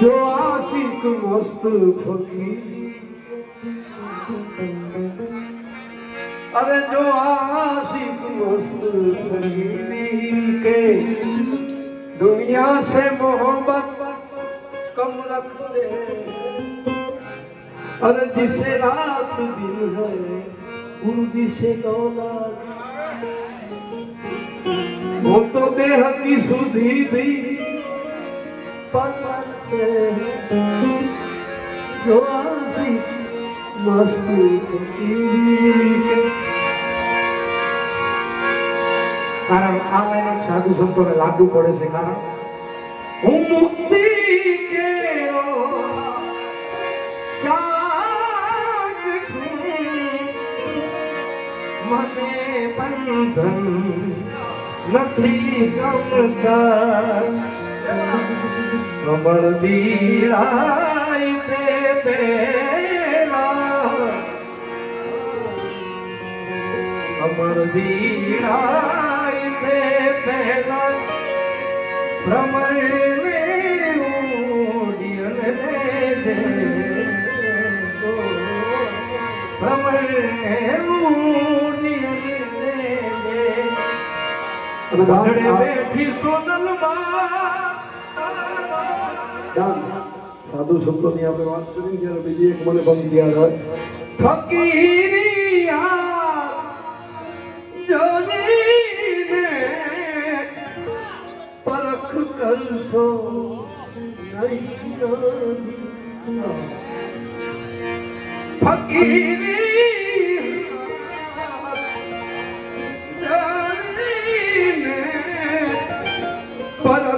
જો આશિક મસ્ત ફકીર અરે જો આશિક મસ્ત ફકીર કે દુનિયા સે મોહબ્બત કમ રખતે અરે જિસે રાત દિન હૈ ગુરુજી સે દોલત वो तो देह की सुधी दी पर्वत કારણ આ લાઈન સાધુ સંતોને લાગુ પડે છે કારણ હું મુક્તિ કેળો ત્યાગ મને બંધન નથી ગમતા કમળ બીરાય તે પેલા કમળ બીરાય તે પેલા ભ્રમણ બેઠી સોનલ માં সাধু সত্য নিয়ে হবে আচরণ যেন বেরিয়ে মনে কম দেওয়া হয় ফকিরিয়া যদি পরখ করছো ফকিরিয়া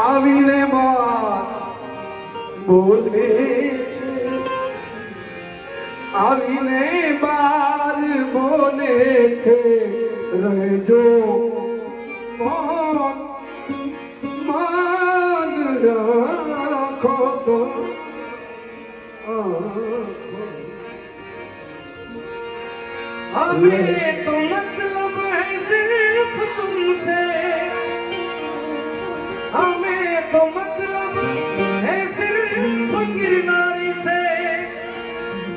আবিলে বলেছে আবিলে বার বলেছে রজ মান রাখো তো আমি তোমার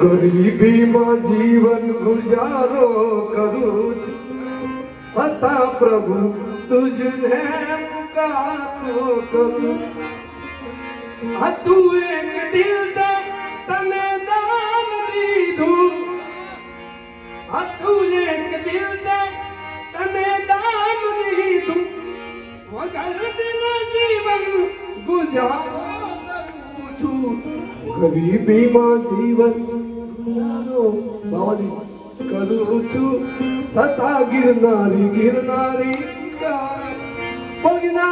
ગરીબીમાં જીવન ગુજારો કરું છતાં પ્રભુ તુજને પુકારતો કરું આ તું એક દિલ તને દાન દીધું આ તું એક દિલ તને દાન જીવન ગુજારો કરું છું ગરીબીમાં જીવન భవని కలుచు సతా గిరినారి గిరినారి భగినా